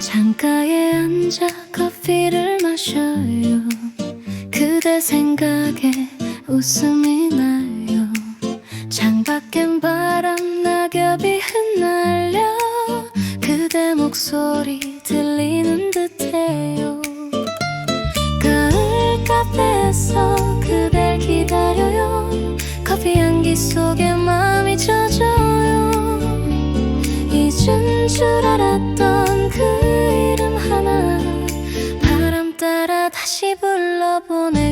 창가에 앉아 커피를 마셔요. 그대 생각에 웃음이 나요. 창밖엔 바람 낙엽이 목소리 들리는 듯해요. 가을 카페에서 그댈 기다려요. 커피 향기 속에 마음이 젖어요. 잊은 줄 알았던 그 이름 하나 바람 따라 다시 불러보네요